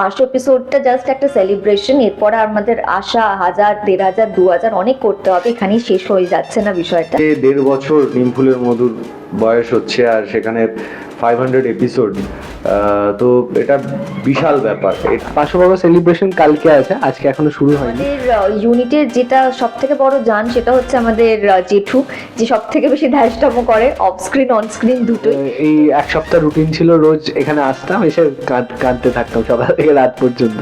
পাঁচশো এপিসোডটা জাস্ট একটা সেলিব্রেশন এরপর আমাদের আশা, হাজার, দেড় হাজার, দু হাজার, অনেক করতে হবে, এখানেই শেষ হয়ে যাচ্ছে না বিষয়টা। দেড় বছর নিমফুলের মধুর বয়স হচ্ছে আর সেখানে ফাইভ হান্ড্রেড এপিসোড তো এটা বিশাল ব্যাপার। পাঁচশো বড় সেলিব্রেশন কালকে আছে আজকে এখনও শুরু হয়নি। আমাদের ইউনিটের যেটা সব থেকে বড় যান সেটা হচ্ছে আমাদের জেঠু যে সব থেকে বেশি ধ্যাসটাম করে অফ স্ক্রিন অন স্ক্রিন দুটোই। এই এক সপ্তাহ রুটিন ছিল রোজ এখানে আসতাম এসে কাঁদ- কাঁদতে থাকতাম সকাল থেকে রাত পর্যন্ত।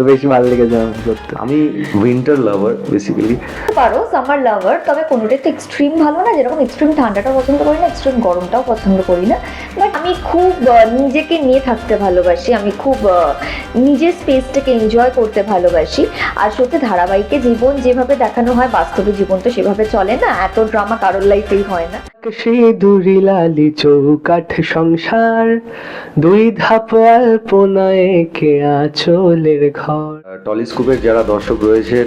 তো বেশি ভালো লেগেছে আমার করতে আমি উইন্টার লাভার বেসিক্যালি পারো সামার লাভার তবে কোনোটাই তো এক্সট্রিম ভালো না যেরকম এক্সট্রিম ঠান্ডাটাও পছন্দ করি না এক্সট্রিম গরমটাও পছন্দ করি না। বাট আমি খুব নিজেকে নিয়ে থাকতে ভালোবাসি আমি খুব আহ, নিজের স্পেসটাকে এনজয় করতে ভালোবাসি। আর সত্যি ধারাবাহিকে জীবন যেভাবে দেখানো হয় বাস্তবে জীবন তো সেভাবে চলে না এত ড্রামা কারোর লাইফেই হয় না। সে দুরি লালি চৌকাঠ সংসার দুই ধাপ অল্পনায় কে আচলের ঘর। টলিস্কোপের যারা দর্শক রয়েছেন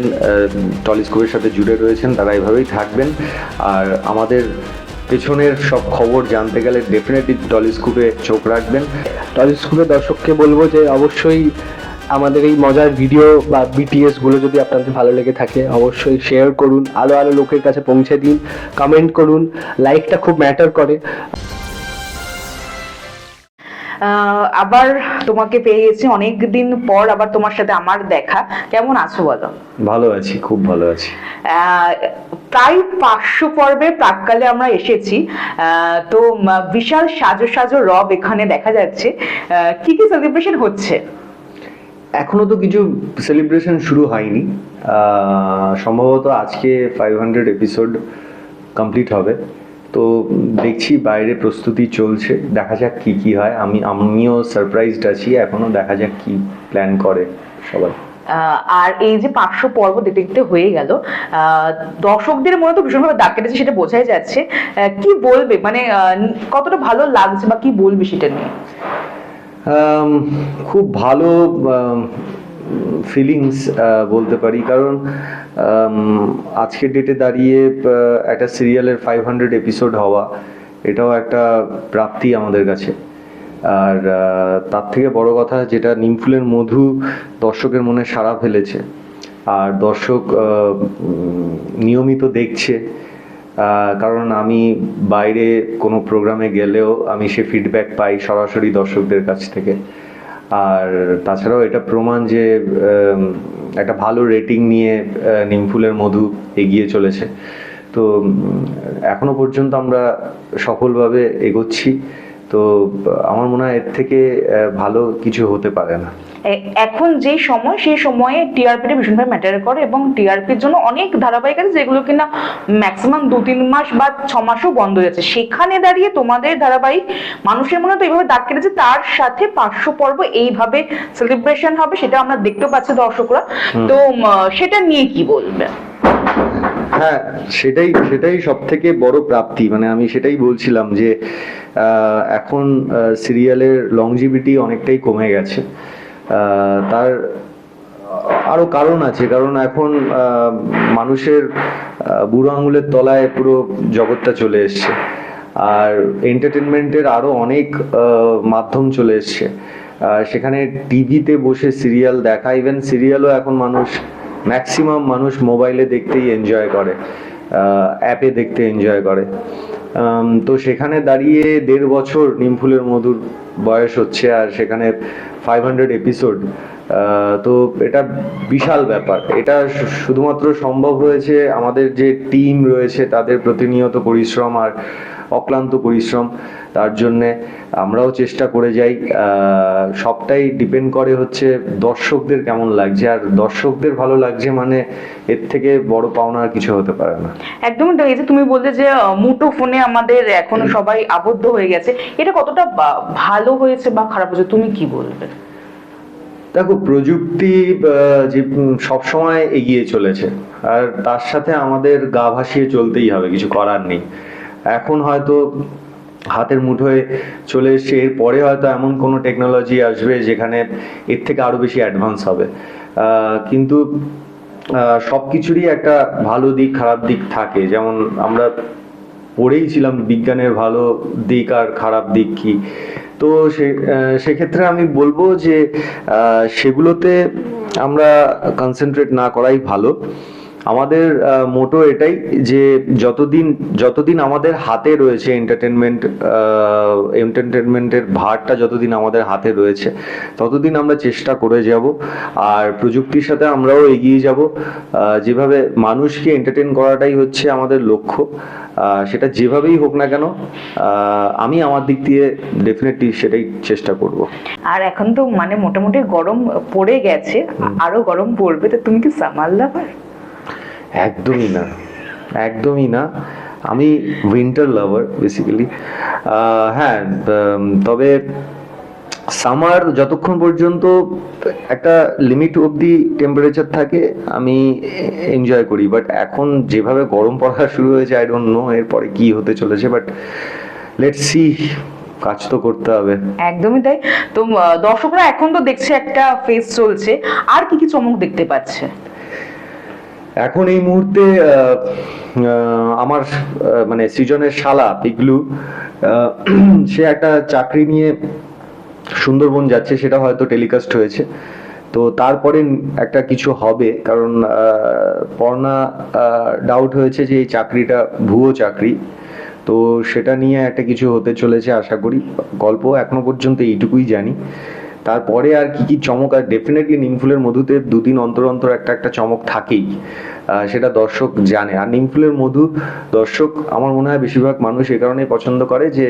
টলিস্কোপের সাথে জুড়ে রয়েছেন তারা এভাবেই থাকবেন। আর আমাদের পেছনের সব খবর জানতে গেলে ডেফিনেটলি টলিস্কোপে চোখ রাখবেন। টলিস্কোপের দর্শককে বলব যে অবশ্যই আমাদের এই মজার ভিডিও বা বিটিএসগুলো যদি আপনাদের ভালো লেগে থাকে অবশ্যই শেয়ার করুন আরও আরও লোকের কাছে পৌঁছে দিন কমেন্ট করুন লাইকটা খুব ম্যাটার করে। আহ, আবার তোমাকে পেয়ে গেছি অনেক দিন পর আবার তোমার সাথে আমার দেখা। কেমন আছো বলো? ভালো আছি খুব ভালো আছি। আহ, প্রায় পাঁচশো পর্বে প্রাককালে আমরা এসেছি। আহ, তো বিশাল সাজো সাজো রব এখানে দেখা যাচ্ছে। কি কি সেলিব্রেশন হচ্ছে? এখনও তো কিছু সেলিব্রেশন শুরু হয়নি। সম্ভবত আজকে ফাইভ হান্ড্রেড এপিসোড কমপ্লিট হবে। তো দেখছি বাইরে প্রস্তুতি চলছে। দেখা যাক কি কি হয়। আমি, আমিও সারপ্রাইজড আছি। এখনও দেখা যাক কি প্ল্যান করে সবাই। আর এই যে পাঁচশো পর্ব দেখতে দেখতে হয়ে গেল দর্শকদের মনে তো ভীষণভাবে দাগ কেটেছে, সেটা বোঝাই যাচ্ছে। কি বলবে? মানে কতটা ভালো লাগছে বা কি বলবে সেটা নিয়ে? খুব ভালো ফিলিংস বলতে পারি। কারণ আজকের ডেটে দাঁড়িয়ে একটা সিরিয়ালের ফাইভ হান্ড্রেড এপিসোড হওয়া, এটাও একটা প্রাপ্তি আমাদের কাছে। আর তার থেকে বড় কথা যেটা নিমফুলের মধু দর্শকের মনে সাড়া ফেলেছে। আর দর্শক নিয়মিত দেখছে। কারণ আমি বাইরে কোনো প্রোগ্রামে গেলেও আমি সে ফিডব্যাক পাই সরাসরি দর্শকদের কাছ থেকে। আর তাছাড়াও এটা প্রমাণ যে একটা ভালো রেটিং নিয়ে নিমফুলের মধু এগিয়ে চলেছে। তো এখনও পর্যন্ত আমরা সফলভাবে এগোচ্ছি। তো আমার মনে হয় এর থেকে ভালো কিছু হতে পারে না। এখন যে সময় সেই সময়ে টিআরপিটা ভীষণভাবে ম্যাটার করে এবং টিআরপির জন্য অনেক ধারাবাহিক আছে যেগুলো কিনা ম্যাক্সিমাম দু তিন মাস বা ছ মাসও বন্ধ হয়ে যাচ্ছে। সেখানে দাঁড়িয়ে তোমাদের ধারাবাহিক মানুষের মনে তো এইভাবে দাগ কেটেছে তার সাথে পাঁচশো পর্ব এইভাবে সেলিব্রেশন হবে সেটা আমরা দেখতেও পাচ্ছি দর্শকরা। তো সেটা নিয়ে কি বলবে? হ্যাঁ সেটাই সেটাই সব থেকে বড় প্রাপ্তি। মানে আমি সেটাই বলছিলাম যে এখন সিরিয়ালের লংজিভিটি অনেকটাই কমে গেছে। তার আরও কারণ আছে। কারণ এখন মানুষের বুড়ো আঙুলের তলায় পুরো জগৎটা চলে এসছে। আর এন্টারটেনমেন্টের আরও অনেক মাধ্যম চলে এসছে। সেখানে টিভিতে বসে সিরিয়াল দেখা ইভেন সিরিয়ালও এখন মানুষ ম্যাক্সিমাম মানুষ মোবাইলে দেখতেই এনজয় করে অ্যাপে দেখতে এনজয় করে। তো সেখানে দাঁড়িয়ে দেড় বছর নিমফুলের মধুর বয়স হচ্ছে আর সেখানে ফাইভ হান্ড্রেড এপিসোড তো এটা বিশাল ব্যাপার। এটা শুধুমাত্র সম্ভব হয়েছে আমাদের যে টিম রয়েছে তাদের প্রতিনিয়ত পরিশ্রম আর অক্লান্ত পরিশ্রম তার জন্যে আমরাও চেষ্টা করে যাই। সবটাই ডিপেন্ড করে হচ্ছে দর্শকদের কেমন লাগছে। আর দর্শকদের ভালো লাগছে মানে এর থেকে বড় পাওনা আর কিছু হতে পারে না। একদমই তো এই যে তুমি বললে যে মুঠো ফোনে আমাদের এখনও সবাই আবদ্ধ হয়ে গেছে এটা কতটা ভালো হয়েছে বা খারাপ হয়েছে তুমি কি বলবে? দেখো প্রযুক্তি যে সবসময় এগিয়ে চলেছে। আর তার সাথে আমাদের গা ভাসিয়ে চলতেই হবে কিছু করার নেই। এখন হয়তো হাতের মুঠোয় চলে এসছে। এরপরে হয়তো এমন কোনো টেকনোলজি আসবে যেখানে এর থেকে আরও বেশি অ্যাডভান্স হবে। কিন্তু সব কিছুরই একটা ভালো দিক, খারাপ দিক থাকে। যেমন আমরা পড়েই ছিলাম বিজ্ঞানের ভালো দিক আর খারাপ দিক কি। তো সে সেক্ষেত্রে আমি বলব যে সেগুলোতে আমরা কনসেন্ট্রেট না করাই ভালো। আমাদের মোটো এটাই যে যতদিন যতদিন আমাদের হাতে রয়েছে এন্টারটেনমেন্ট এন্টারটেনমেন্টের ভারটা যতদিন আমাদের হাতে রয়েছে ততদিন আমরা চেষ্টা করে যাব। আর প্রযুক্তির সাথে আমরাও এগিয়ে যাব। যেভাবে মানুষকে এন্টারটেন করাটাই হচ্ছে আমাদের লক্ষ্য সেটা যেভাবেই হোক না কেন আমি আমার দিক দিয়ে ডেফিনেটলি সেটাই চেষ্টা করব। আর এখন তো মানে মোটামুটি গরম পড়ে গেছে আরও গরম পড়বে তো তুমি কি সামাল লাভার একদমই না একদমই না। আমি উইন্টার লাভার বেসিক্যালি হ্যাঁ তবে সামার যতক্ষণ পর্যন্ত একটা লিমিট অবধি টেম্পারেচার থাকে, আমি এনজয় করি। বাট এখন যেভাবে গরম পড়া শুরু হয়েছে আই ডোন্ট নো এরপরে কি হতে চলেছে বাট লেটস সি কাজ তো করতে হবে। একদমই তাই। তো দর্শকরা এখন তো দেখছে একটা ফেস চলছে। আর কি কি চমক দেখতে পাচ্ছে? এখন এই মুহূর্তে আমার মানে সৃজনের শালা পিগলু সে একটা চাকরি নিয়ে সুন্দরবন যাচ্ছে, সেটা হয়তো টেলিকাস্ট হয়েছে। তো তারপরে একটা কিছু হবে, কারণ পর্ণা ডাউট হয়েছে যে এই চাকরিটা ভুয়ো চাকরি। তো সেটা নিয়ে একটা কিছু হতে চলেছে, আশা করি। গল্প এখনও পর্যন্ত এইটুকুই জানি। তারপরে আর কি কি চমক, আর ডেফিনেটলি নিমফুলের মধুতে দুদিন অন্তর অন্তর একটা একটা চমক থাকেই সেটা দর্শক জানে। আর নিমফুলের মধু দর্শক, আমার মনে হয় বেশিরভাগ মানুষ এ কারণেই পছন্দ করে যে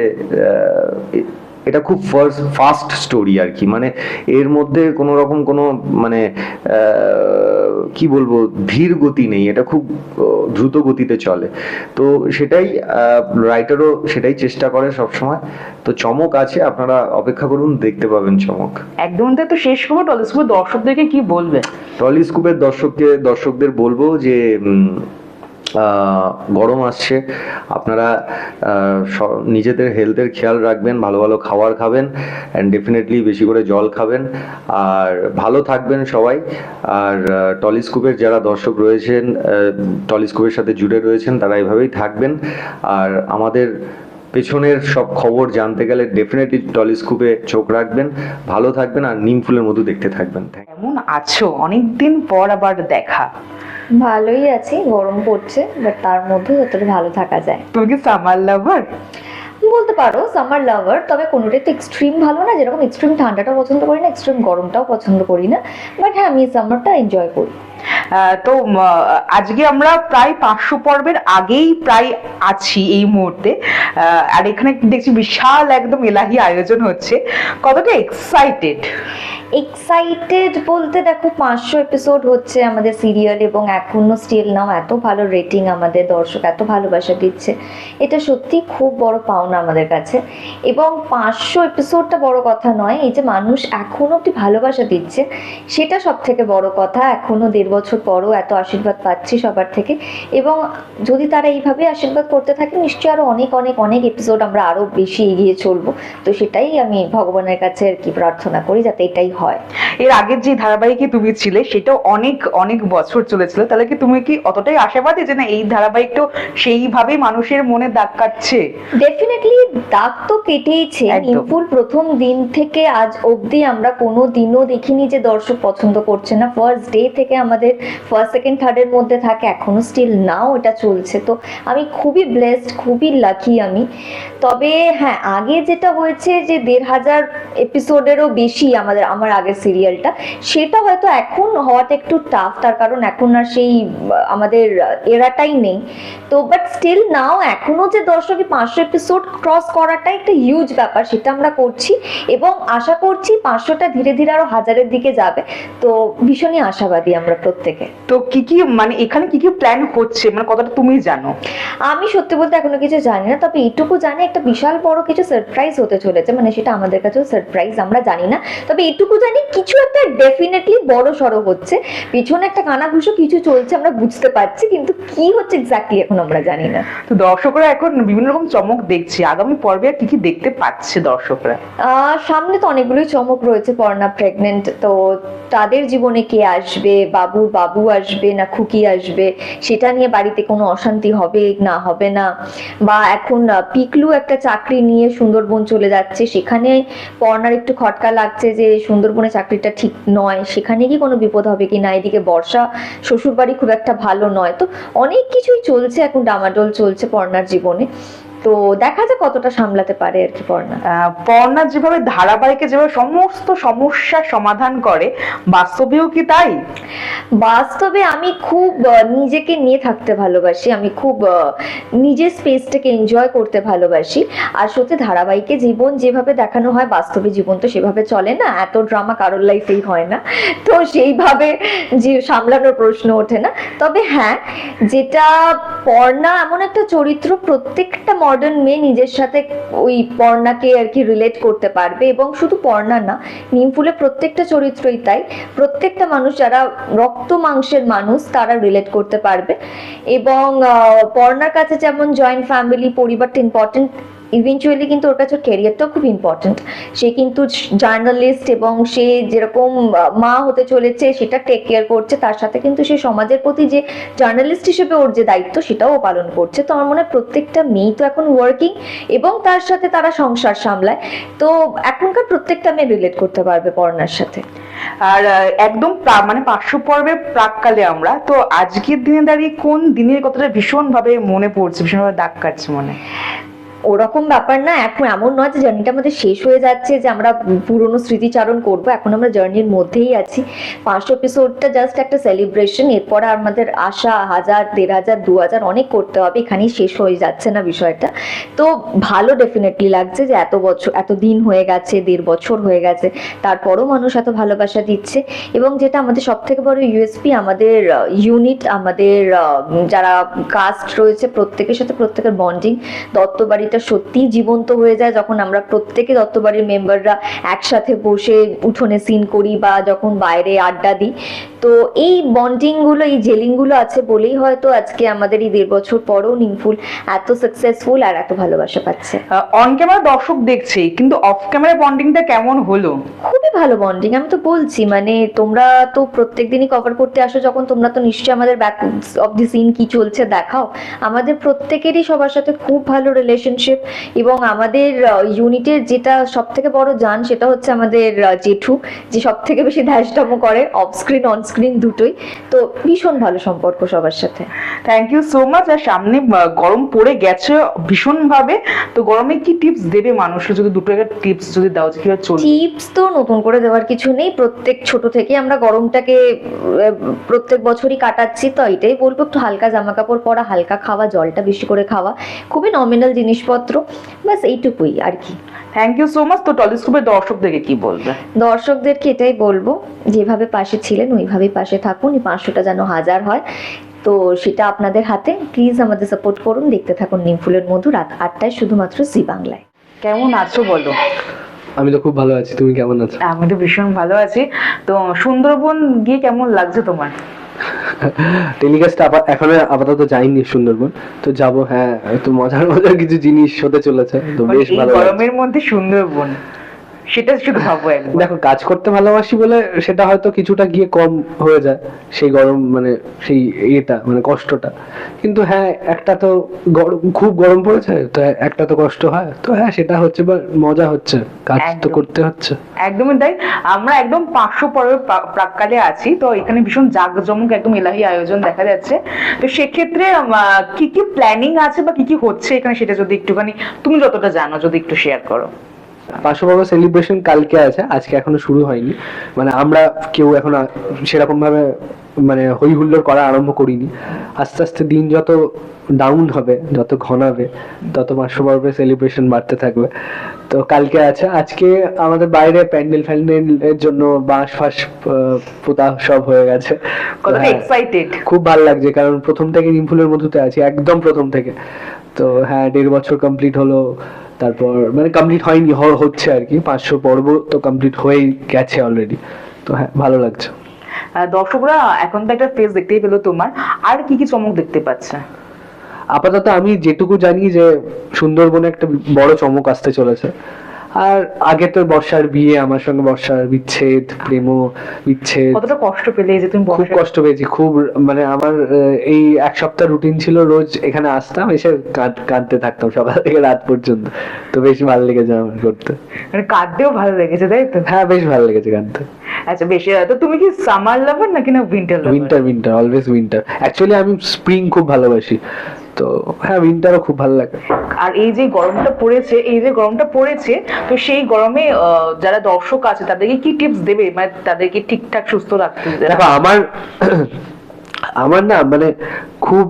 এটা খুব ফার্স্ট ফাস্ট স্টোরি আর কি। মানে এর মধ্যে কোনো রকম কোনো মানে কি বলব ধীর গতি নেই। এটা খুব দ্রুত গতিতে চলে। তো সেটাই রাইটারও সেটাই চেষ্টা করে সব সময় তো চমক আছে আপনারা অপেক্ষা করুন দেখতে পাবেন চমক। একদম তো শেষ করব টলিস্কোপের দর্শকদেরকে কি বলবে? টলিস্কোপের দর্শককে দর্শকদের বলব যে গরম আসছে, আপনারা নিজেদের হেলথের খেয়াল রাখবেন, ভালো ভালো খাবার খাবেন অ্যান্ড ডেফিনেটলি বেশি করে জল খাবেন, আর ভালো থাকবেন সবাই, আর টলিস্কোপের যারা দর্শক রয়েছেন টলিস্কোপের সাথে জুড়ে রয়েছেন, তারা এভাবেই থাকবেন, আর আমাদের পেছনের সব খবর জানতে গেলে ডেফিনেটলি টলিস্কোপে চোখ রাখবেন, ভালো থাকবেন, আর নিম ফুলের মতো দেখতে থাকবেন। কেমন আছো? অনেকদিন পর আবার দেখা। ভালোই আছি গরম পড়ছে বাট তার মধ্যে যতটা ভালো থাকা যায়। তুমি কি সামার লাভার বলতে পারো সামার লাভার তবে কোনোটাই তো এক্সট্রিম ভালো না যেরকম এক্সট্রিম ঠান্ডাটাও পছন্দ করি না এক্সট্রিম গরমটাও পছন্দ করি না বাট হ্যাঁ আমি সামারটা এনজয় করি। তো আজকে আমরা প্রায় পাঁচশো পর্বের আগেই প্রায় আছি এই মুহূর্তে। আর এখানে দেখছি বিশাল একদম এলাহি আয়োজন হচ্ছে। কতটা এক্সাইটেড এক্সাইটেড বলতে দেখো পাঁচশো এপিসোড হচ্ছে আমাদের সিরিয়াল এবং এখনও স্টিল নাও, এত ভালো রেটিং আমাদের দর্শক, এত ভালোবাসা দিচ্ছে। এটা সত্যি খুব বড় পাওনা আমাদের কাছে। এবং পাঁচশো এপিসোডটা বড় কথা নয়, এই যে মানুষ এখনও অব্দি ভালোবাসা দিচ্ছে, সেটা সব থেকে বড় কথা। এখনও দেড় বছর পরও এত আশীর্বাদ পাচ্ছি সবার থেকে। এবং যদি তারা এইভাবে আশীর্বাদ করতে থাকে, নিশ্চয়ই আরও অনেক অনেক অনেক এপিসোড আমরা আরও বেশি এগিয়ে চলবো। তো সেটাই আমি ভগবানের কাছে আর কি প্রার্থনা করি, যাতে এটাই হয়। এর আগের যে ধারাবাহিকে তুমি ছিলে সেটাও অনেক অনেক বছর চলেছিল। তাহলে কি তুমি কি অতটাই আশাবাদী যে না এই ধারাবাহিকটাও সেইভাবে মানুষের মনে দাগ কাটছে? ডেফিনেটলি দাগ তো কেটেইছে। একদম। প্রথম দিন থেকে আজ অবধি আমরা কোনো দিনও দেখিনি যে দর্শক পছন্দ করছে না। ফার্স্ট ডে থেকে আমাদের ফার্স্ট সেকেন্ড থার্ডের মধ্যে থাকে এখনও স্টিল নাও এটা চলছে। তো আমি খুবই ব্লেসড খুবই লাকি আমি। তবে হ্যাঁ আগে যেটা হয়েছে যে দেড় হাজার এপিসোডেরও বেশি আমাদের আমার আগের সিরিয়ালটা সেটা হয়তো এখন হওয়াটা একটু টাফ তার কারণ এখন আর সেই আমাদের এরাটাই নেই। তো বাট স্টিল নাও এখনও যে দর্শকে পাঁচশো এপিসোড ক্রস করাটা একটা হিউজ ব্যাপার সেটা আমরা করছি এবং আশা করছি পাঁচশোটা ধীরে ধীরে আরও হাজারের দিকে যাবে। তো ভীষণই আশাবাদী আমরা প্রত্যেকে। তো কি কি মানে এখানে কি কি প্ল্যান হচ্ছে? মানে কতটা তুমি জানো? আমি সত্যি বলতে এখনও কিছু জানি না তবে এটুকু জানি একটা বিশাল বড় কিছু সারপ্রাইজ হতে চলেছে মানে সেটা আমাদের কাছেও সারপ্রাইজ আমরা জানি না। তবে এটুকু জানি কিছু একটা ডেফিনেটলি বড় সড়ো হচ্ছে। পিছনে একটা কানাঘুষো কিছু চলছে আমরা বুঝতে পারছি কিন্তু কি হচ্ছে এক্স্যাক্টলি এখন আমরা জানি না। তো দর্শকরা এখন বিভিন্ন রকম চমক দেখছে। আগামী পর্বে আর কি কি দেখতে পাচ্ছে দর্শকরা? সামনে তো অনেকগুলোই চমক রয়েছে পর্ণা প্রেগনেন্ট তো তাদের জীবনে কে আসবে? বাবুর বাবু আসবে না খুকি আসবে? সেটা নিয়ে বাড়িতে কোনো অশান্তি হবে না হবে না? বা এখন পিকলু একটা চাকরি নিয়ে সুন্দরবন চলে যাচ্ছে। সেখানে পর্ণার একটু খটকা লাগছে যে সুন্দরবনে চাকরিটা ঠিক নয়, সেখানে কি কোনো বিপদ হবে কি না? এদিকে বর্ষা, শ্বশুরবাড়ি খুব একটা ভালো নয়। তো অনেক কিছুই চলছে এখন, ডামাডোল চলছে পর্ণার জীবনে। তো দেখা যাক কতটা সামলাতে পারে আর কি পর্ণা। পর্ণা যেভাবে ধারাবাহিকে যেভাবে সমস্ত সমস্যার সমাধান করে বাস্তবেও কি তাই? বাস্তবে আমি খুব নিজেকে নিয়ে থাকতে ভালোবাসি আমি খুব নিজের স্পেসটাকে এনজয় করতে ভালোবাসি। আর সত্যি ধারাবাহিকে জীবন যেভাবে দেখানো হয় বাস্তবে জীবন তো সেভাবে চলে না এত ড্রামা কারোর লাইফেই হয় না। তো সেইভাবে যে সামলানোর প্রশ্ন ওঠে না। তবে হ্যাঁ যেটা পর্ণা এমন একটা চরিত্র প্রত্যেকটা মডার্ন মেয়ে নিজের সাথে ওই পর্ণাকে আর কি রিলেট করতে পারবে এবং শুধু পর্ণা না, নিমফুলে প্রত্যেকটা চরিত্রই তাই। প্রত্যেকটা মানুষ যারা রক্ত মাংসের মানুষ, তারা রিলেট করতে পারবে। এবং পর্ণার কাছে যেমন জয়েন্ট ফ্যামিলি পরিবারটা ইম্পর্টেন্ট ইভেনচুয়ালি কিন্তু ওর কাছে ক্যারিয়ারটাও খুব ইম্পর্টেন্ট সে কিন্তু জার্নালিস্ট এবং সে যেরকম মা হতে চলেছে, সেটা টেক কেয়ার করছে, তার সাথে কিন্তু সে সমাজের প্রতি যে জার্নালিস্ট হিসেবে ওর যে দায়িত্ব, সেটাও পালন করছে। তো আমার মনে হয় প্রত্যেকটা মেয়ে তো এখন ওয়ার্কিং এবং তার সাথে তারা সংসার সামলায়। তো এখনকার প্রত্যেকটা মেয়ে রিলেট করতে পারবে পড়ার সাথে। আর একদম মানে পাঁচশো পর্বের প্রাককালে আমরা, তো আজকের দিনে দাঁড়িয়ে কোন দিনের কথাটা ভীষণভাবে মনে পড়ছে, ভীষণভাবে দাগ কাটছে মনে? ওরকম ব্যাপার না, এখন এমন নয় যে জার্নিটা আমাদের শেষ হয়ে যাচ্ছে, যে আমরা পুরনো স্মৃতিচারণ করব, এখন আমরা জার্নির মধ্যেই আছি। পাঁচশো এপিসোডটা জাস্ট একটা সেলিব্রেশন এরপর আমাদের আশা, হাজার, দেড় হাজার, দু হাজার অনেক করতে হবে, এখানেই শেষ হয়ে যাচ্ছে না বিষয়টা। তো ভালো ডেফিনেটলি লাগছে যে এত বছর, এত দিন হয়ে গেছে, দেড় বছর হয়ে গেছে, তারপরও মানুষ এত ভালোবাসা দিচ্ছে, এবং যেটা আমাদের সব থেকে বড় ইউএসপি আমাদের ইউনিট আমাদের যারা কাস্ট রয়েছে, প্রত্যেকের সাথে প্রত্যেকের বন্ডিং দত্তবাড়িটা সত্যিই জীবন্ত হয়ে যায় যখন আমরা প্রত্যেকে দত্তবাড়ির মেম্বাররা একসাথে বসে উঠোনে সিন করি বা যখন বাইরে আড্ডা দিই। তো এই বন্ডিংগুলো এই জেলিংগুলো আছে বলেই হয়তো আজকে আমাদের এই দেড় বছর পরও নিমফুল এত সাকসেসফুল আর এত ভালোবাসা পাচ্ছে। অন ক্যামেরা দর্শক দেখছে কিন্তু অফ ক্যামেরা বন্ডিংটা কেমন হলো? খুবই ভালো বন্ডিং আমি তো বলছি মানে তোমরা তো প্রত্যেক দিনই কভার করতে আসো যখন তোমরা তো নিশ্চয়ই আমাদের ব্যাক অফ দি সিন কি চলছে দেখাও। আমাদের প্রত্যেকেরই সবার সাথে খুব ভালো রিলেশনশিপ এবং আমাদের ইউনিটের যেটা সব থেকে বড় জান সেটা হচ্ছে আমাদের জেঠু যে সব থেকে বেশি ধ্যাসডাম করে অফ স্ক্রিন অন স্ক্রিন দুটোই। তো ভীষণ ভালো সম্পর্ক সবার সাথে। থ্যাংক ইউ সো মাচ আর সামনে গরম পড়ে গেছে ভীষণ ভাবে তো গরমে কি টিপস দেবে মানুষকে যদি দুটো একটা টিপস যদি দাও যে কীভাবে চলবে? টিপস তো নতুন করে দেওয়ার কিছু নেই। প্রত্যেক ছোট থেকে আমরা গরমটাকে প্রত্যেক বছরই কাটাচ্ছি তো এটাই বলব। একটু হালকা জামা কাপড় পরা হালকা খাওয়া জলটা বেশি করে খাওয়া। খুবই নমিনাল জিনিসপত্র। ব্যাস এইটুকুই আর কি। থ্যাংক ইউ সো মাচ তো টলিস্কোপের দর্শকদেরকে কি বলবে? দর্শকদেরকে এটাই বলব যেভাবে পাশে ছিলেন ওইভাবেই পাশে থাকুন এই পাঁচশোটা যেন হাজার হয়। তো সেটা আপনাদের হাতে। প্লিজ আমাদের সাপোর্ট করুন। দেখতে থাকুন নিমফুলের মধু রাত আটটায় শুধুমাত্র জি বাংলায়। কেমন আছো বলো? আমি তো খুব ভালো আছি। তুমি কেমন আছো? আমি তো ভীষণ ভালো আছি। তো সুন্দরবন গিয়ে কেমন লাগছে তোমার? টেলিকাস্ট এখন আপাতত যাইনি সুন্দরবন। তো যাব হ্যাঁ একটু মজার মজার কিছু জিনিস হতে চলেছে। তো বেশ ভালো। গরমের মধ্যে সুন্দরবন। সেটা শুধু ভাবো একবার। দেখো কাজ করতে ভালোবাসি বলে সেটা হয়তো কিছুটা গিয়ে কম হয়ে যায় সেই গরম মানে সেই ইয়েটা মানে কষ্টটা। কিন্তু হ্যাঁ একটা তো গরম খুব গরম পড়েছে তো একটা তো কষ্ট হয়। তো হ্যাঁ সেটা হচ্ছে বা মজা হচ্ছে কাজ তো করতে হচ্ছে। একদমই তাই আমরা একদম পাঁচশো পর্বের প্রা- প্রাক্কালে আছি তো এখানে ভীষণ জাঁকজমক একদম এলাহি আয়োজন দেখা যাচ্ছে। তো সেক্ষেত্রে কি কি প্ল্যানিং আছে বা কি কি হচ্ছে এখানে সেটা যদি একটুখানি তুমি যতটা জানো যদি একটু শেয়ার করো। পাঁচশো বড় সেলিব্রেশন কালকে আছে আজকে এখনও শুরু হয়নি। মানে আমরা কেউ এখন সেরকম ভাবে মানে হই হুল্লোড় করা আরম্ভ করিনি। আস্তে আস্তে দিন যত ডাউন হবে যত ঘনাবে তত পাঁচশো পর্বের সেলিব্রেশন বাড়তে থাকবে। তো কালকে আছে আজকে আমাদের বাইরে প্যান্ডেল ফ্যান্ডেলের জন্য বাঁশ ফাঁস পোতা সব হয়ে গেছে। হ্যাঁ, এক্সাইটেড খুব ভালো লাগছে কারণ প্রথম থেকে নিমফুলের মধুতে আছি একদম প্রথম থেকে। তো হ্যাঁ দেড় বছর কমপ্লিট হলো। তারপর মানে কমপ্লিট হয়নি হচ্ছে আর কি। পাঁচশো পর্ব তো কমপ্লিট হয়ে গেছে অলরেডি তো হ্যাঁ ভালো লাগছে। দর্শকরা এখন তো একটা ফেস দেখতেই পেল তোমার। আর কি কি চমক দেখতে পাচ্ছে? আপাতত আমি যেটুকু জানি যে সুন্দরবনে একটা বড় চমক আসতে চলেছে। আর আগে তো বর্ষার বিয়ে আমার সঙ্গে বর্ষার বিচ্ছেদ প্রেম বিচ্ছেদ। কতটা কষ্ট পেলে যে তুমি খুব কষ্ট পেয়েছি খুব মানে আমার এই এক সপ্তাহ রুটিন ছিল রোজ এখানে আসতাম এসে কাঁদতে থাকতাম সকাল থেকে রাত পর্যন্ত। তো বেশ ভালো লেগেছে আমার করতে। মানে কাঁদতেও ভালো লেগেছে তাই তো? হ্যাঁ বেশ ভালো লেগেছে কাঁদতে। আচ্ছা বেশি তো তুমি কি সামার লাভার নাকি না winter lover winter winter always winter actually আমি স্প্রিং খুব ভালোবাসি। তো হ্যাঁ উইন্টারও খুব ভালো লাগে। আর এই যে গরমটা পড়েছে এই যে গরমটা পড়েছে তো সেই গরমে যারা দর্শক আছে তাদেরকে কি টিপস দেবে? মানে তাদেরকে ঠিকঠাক সুস্থ রাখতে দেখো আমার আমার না মানে খুব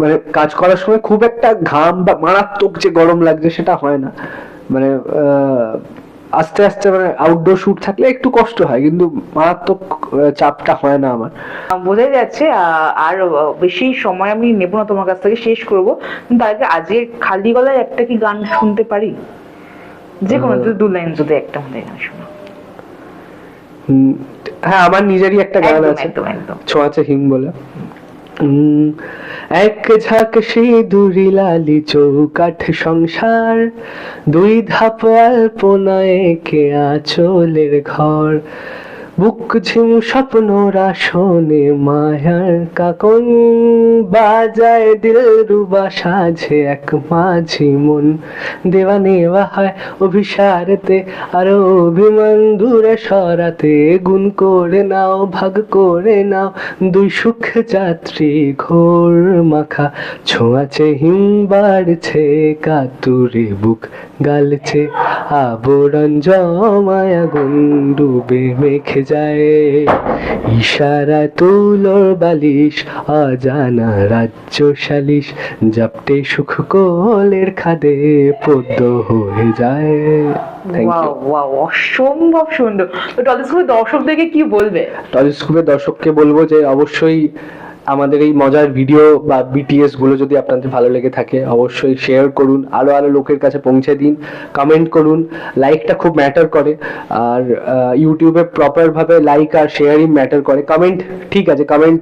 মানে কাজ করার সময় খুব একটা ঘাম বা মারাত্মক যে গরম লাগছে সেটা হয় না। মানে আহ, আস্তে আস্তে মানে আউটডোর শুট থাকলে একটু কষ্ট হয় কিন্তু মারাত্মক চাপটা হয় না আমার। বোঝাই যাচ্ছে আর বেশি সময় আমি নেব না তোমার কাছ থেকে শেষ করব। কিন্তু আগে আজকে খালি গলায় একটা কি গান শুনতে পারি? যে কোনো যদি দু লাইন যদি একটা মধ্যে গান শোনো। হ্যাঁ আমার নিজেরই একটা গান আছে। ছোঁয়াচে হিম বলে। এক ঝাঁক সিঁদুরি লালি চৌকাঠ সংসার দুই ধাপ আলপনায় কে আচলের ঘর। বুক ঝিম স্বপ্ন রাসনে মায়ার কাকন। বাজায় দিল রুবা সাঝে এক মাঝি মন। দেওয়া নেওয়া হয় অভিসারেতে আর অভিমান দূরে সরাতে। গুণ করে নাও, ভাগ করে নাও, দুই সুখ যাত্রী ঘোর মাখা। ছোঁয়াচে হিম বাড়ছে, কাতুরে বুক গালছে। আবরণ জমায় আগুন ডুবে মেখে যায়। ইশারা তুলোর বালিশ অজানা রাজ্য সালিশ জাপটে সুখ কোলের খাদে পদ্ম হয়ে যায়। অসম্ভব সুন্দর। টলিস্কোপের দর্শকদেরকে কি বলবে? টলিস্কোপের দর্শককে বলব যে অবশ্যই আমাদের এই মজার ভিডিও বা বিটিএসগুলো যদি আপনাদের ভালো লেগে থাকে, অবশ্যই শেয়ার করুন, আরও আরও লোকের কাছে পৌঁছে দিন কমেন্ট করুন লাইকটা খুব ম্যাটার করে, আর ইউটিউবে প্রপার ভাবে লাইক আর শেয়ারই ম্যাটার করে। কমেন্ট ঠিক আছে কমেন্ট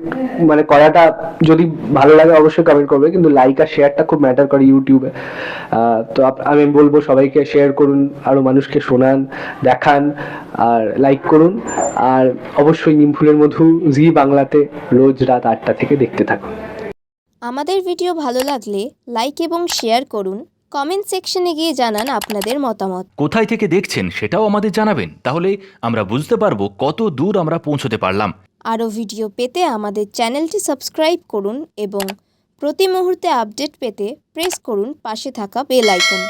মানে করাটা যদি ভালো লাগে অবশ্যই কমেন্ট করবে, কিন্তু লাইক আর শেয়ারটা খুব ম্যাটার করে ইউটিউবে তো আমি বলব সবাইকে শেয়ার করুন, আরও মানুষকে শোনান, দেখান, আর লাইক করুন। আর অবশ্যই নিমফুলের মধু জি বাংলাতে রোজ রাত আটটা থেকে দেখতে থাকুন। আমাদের ভিডিও ভালো লাগলে লাইক এবং শেয়ার করুন। কমেন্ট সেকশনে গিয়ে জানান আপনাদের মতামত। কোথায় থেকে দেখছেন সেটাও আমাদের জানাবেন। তাহলে আমরা বুঝতে পারব কত দূর আমরা পৌঁছতে পারলাম। আরও ভিডিও পেতে আমাদের চ্যানেলটি সাবস্ক্রাইব করুন এবং প্রতি মুহূর্তে আপডেট পেতে প্রেস করুন পাশে থাকা বেল আইকন।